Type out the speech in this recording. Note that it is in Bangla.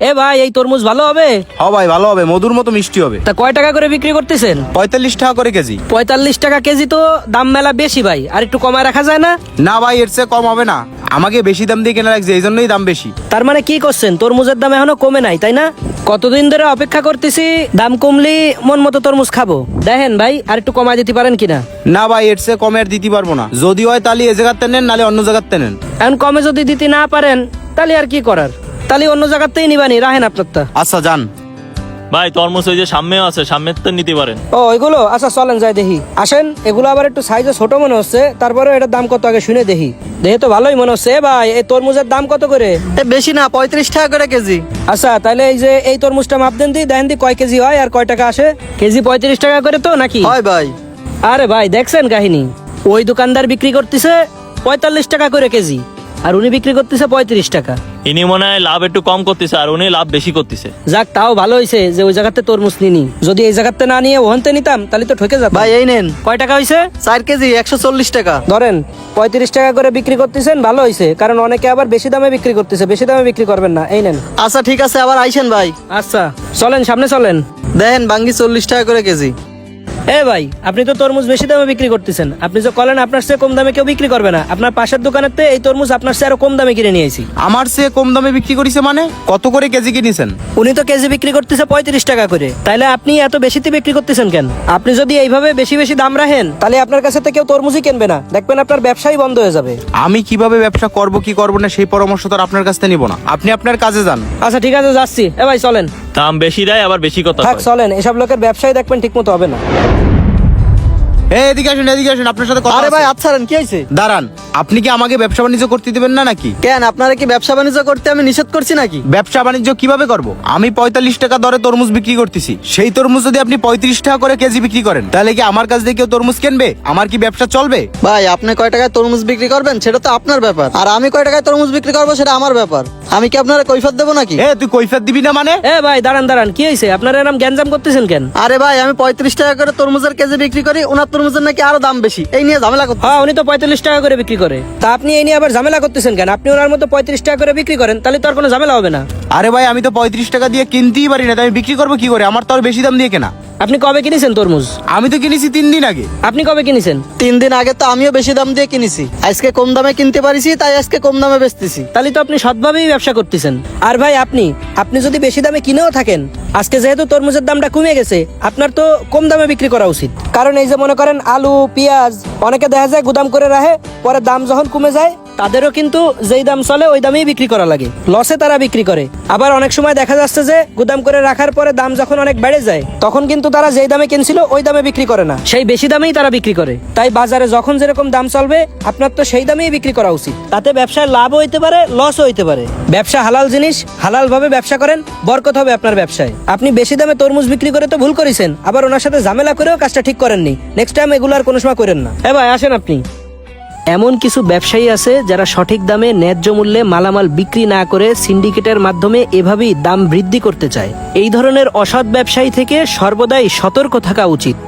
এ ভাই এই তরমুজ ভালো হবে? হ ভাই ভালো হবে মধুর মতো মিষ্টি হবে। তা কয় টাকা করে বিক্রি করতেছেন? পঁয়তাল্লিশ টাকা করে কেজি। পঁয়তাল্লিশ টাকা কেজি তো দাম মেলা বেশি ভাই আর একটু কমায় রাখা যায় না? না ভাই এর চেয়ে কম হবে না। আমাকে বেশি দাম দিয়ে কেনা লাগছে এই জন্যই দাম বেশি। তার মানে কি করছেন? তরমুজের দাম এখনও কমে নাই তাই না? কতদিন ধরে অপেক্ষা করতেছি দাম কমলি মন মতো তরমুজ খাব। দেখেন ভাই আর একটু কমায় দিতে পারেন কিনা? না ভাই এর চেয়ে কমে আর দিতে পারব না। যদি হয় তাহলে এ জায়গাতে নেন নালে অন্য জায়গাতে নেন। এখন কমে যদি দিতে না পারেন তাহলে আর কি করার? তাহলে অন্য জায়গাতেই নিবানি রাহেন আপনারটা। আচ্ছা যান। ভাই তরমুজ ওই যে সামনেও আছে সামনের তো নিতে পারেন। ও এগুলো আচ্ছা চলেন যাই দেখি। আসেন এগুলো আবার একটু সাইজে ছোট মনে হচ্ছে তারপরে এটার দাম কত আগে শুনে দেখি। দেখে তো ভালোই মনে হচ্ছে। এ ভাই এই তরমুজের দাম কত করে? এ বেশি না পঁয়ত্রিশ টাকা করে কেজি। আচ্ছা তাহলে এই যে এই তরমুজটা মাপ দেন দি দেখেন দি কয় কেজি হয় আর কয় টাকা আসে? কেজি পঁয়ত্রিশ টাকা করে তো নাকি? হয় ভাই। আরে ভাই দেখছেন কাহিনী? ওই দোকানদার বিক্রি করতেছে পঁয়তাল্লিশ টাকা করে কেজি আর উনি বিক্রি করতেছে পঁয়ত্রিশ টাকা। ইনি মনে হয় লাভ একটু কম করতেছে আর উনি লাভ বেশি করতেছে। যাক তাও ভালো হয়েছে যে ওই জায়গাতে তরমুজ নিনি। যদি এই জায়গাতে না নিয়ে ওখানতে নিতাম তাহলে তো ঠকে যেতাম। ভাই এই নেন। কয় টাকা হয়েছে চার কেজি একশো চল্লিশ টাকা। ধরেন পঁয়ত্রিশ টাকা করে বিক্রি করতেছেন ভালো হয়েছে কারণ অনেকে আবার বেশি দামে বিক্রি করতেছে বেশি দামে বিক্রি করবেন না। এই নেন। আচ্ছা ঠিক আছে আবার আইসেন ভাই। আচ্ছা চলেন সামনে চলেন। দেখেন বাঙ্গি চল্লিশ টাকা করে কেজি। এ ভাই আপনি তো তরমুজ বেশি দামে বিক্রি করতেছেন। আপনি যে কলেন আপনার চেয়ে কম দামে কেউ বিক্রি করবে না। আপনার পাশের দোকানের থেকে এই তরমুজ আপনার চেয়ে আরও কম দামে কিনে নিয়েছি আমার চেয়ে কম দামে বিক্রি করিছে মানে? কত করে কেজি কিনেছেন? উনি তো কেজি বিক্রি করতেছে পঁয়ত্রিশ টাকা করে। তাইলে আপনি এত বেশিতে বিক্রি করতেছেন কেন? আপনি যদি এইভাবে বেশি বেশি দাম রাখেন তাহলে আপনার কাছে তো কেউ তরমুজই কিনবে না। দেখবেন আপনার ব্যবসাই বন্ধ হয়ে যাবে। আমি কীভাবে ব্যবসা করব কি করব না সেই পরামর্শ তো আর আপনার কাছ থেকে নিব না। আপনি আপনার কাজে যান। আচ্ছা ঠিক আছে যাচ্ছি। এ ভাই চলেন। দাম বেশি দেয় আবার বেশি কথা থাক চলেন এসব লোকের ব্যবসায় দেখবেন ঠিক মতো হবে না। এদিকে আসুন এদিকে আসুন আপনার সাথে কথা আরে ভাই আচ্ছা কি হয়েছে? দাঁড়ান আপনি কি আমাকে ব্যবসা বাণিজ্য করতে দিবেন না নাকি? কেন আপনারা কি ব্যবসা বাণিজ্য করতে আমি নিষেধ করছি নাকি? ব্যবসা বাণিজ্য কীভাবে করব? আমি পঁয়তাল্লিশ টাকা দরে তরমুজ বিক্রি করতেছি। সেই তরমুজ যদি আপনি পঁয়ত্রিশ টাকা করে কেজি বিক্রি করেন তাহলে কি আমার কাছ থেকে কেউ তরমুজ কিনবে? আমার কি ব্যবসা চলবে? ভাই আপনি কয় টাকায় তরমুজ বিক্রি করবেন? সেটা তো আপনার ব্যাপার। আর আমি কয় টাকায় তরমুজ বিক্রি করব সেটা আমার ব্যাপার। আমি কি আপনারা কৈফত দেবো নাকি? এ তুই কৈফিয়ত দিবি না মানে? এ ভাই দাঁড়ান দাঁড়ান কি হয়েছে? আপনারা এরম গ্যাঞ্জাম করতেছেন কেন? আরে ভাই আমি পঁয়ত্রিশ টাকা করে তরমুজের কেজি বিক্রি করি ওনার তরমুজের নাকি আরও দাম বেশি? এই নিয়ে ঝামেলা করতে হ্যাঁ উনি তো পঁয়তাল্লিশ টাকা করে বিক্রি করে। তা আপনি এই নিয়ে আবার ঝামেলা করতেছেন কেন? আপনি ওনার মতো পঁয়ত্রিশ টাকা করে বিক্রি করেন তাহলে তো আর কোনো ঝামেলা হবে না। আরে ভাই আমি তো পঁয়ত্রিশ টাকা দিয়ে কিনতেই পারি না তাই আমি বিক্রি করব কি করে? আমার তো আর বেশি দাম দিয়ে কেনা। আপনি কবে কিনেছেন তরমুজ? আমি তো কিনেছি তিন দিন আগে। আপনি কবে কিনেছেন? তিন দিন আগে তো আমিও বেশি দাম দিয়ে কিনেছি। আজকে কম দামে কিনতে পারিছি তাই আজকে কম দামে বেচতেছি। তাহলে তো আপনি সৎভাবেই ব্যবসা করতেছেন। আর ভাই আপনি আপনি যদি বেশি দামে কিনেও থাকেন আজকে যেহেতু তরমুজের দামটা কমে গেছে আপনার তো কম দামে বিক্রি করা উচিত। কারণ এই যে মনে করেন আলু পেঁয়াজ অনেকে দেখা যায় গুদাম করে রাখে পরে দাম যখন কমে যায় তাদেরও কিন্তু যেই দাম চলে, ওই দামেই বিক্রি করা লাগে। লসে তারা বিক্রি করে। আবার অনেক সময় দেখা যাচ্ছে যে, গুদাম করে রাখার পরে দাম যখন অনেক বেড়ে যায়, তখন কিন্তু তারা যেই দামে কিনছিল, ওই দামে বিক্রি করে না। সেই বেশি দামেই তারা বিক্রি করে। তাই বাজারে যখন যেরকম দাম চলবে, আপনার তো সেই দামেই বিক্রি করা উচিত। তাতে ব্যবসায় লাভ হইতে পারে লসও হইতে পারে। ব্যবসা হালাল জিনিস হালাল ভাবে ব্যবসা করেন, বরকত হবে আপনার ব্যবসায়। আপনি বেশি দামে তরমুজ বিক্রি করে তো ভুল করেছেন, আবার ওনার সাথে ঝামেলা করেও কাজটা ঠিক করেননি। নেক্সট টাইম এগুলো আর কোনো সময় করেন না। এ ভাই, আসেন আপনি। এমন কিছু ব্যবসায়ী আছে যারা সঠিক দামে ন্যায্য মূল্যে মালামাল বিক্রি না করে সিন্ডিকেটের মাধ্যমে এভাবেই দাম বৃদ্ধি করতে চায়। এই ধরনের অসৎ ব্যবসায়ী থেকে সর্বদাই সতর্ক থাকা উচিত।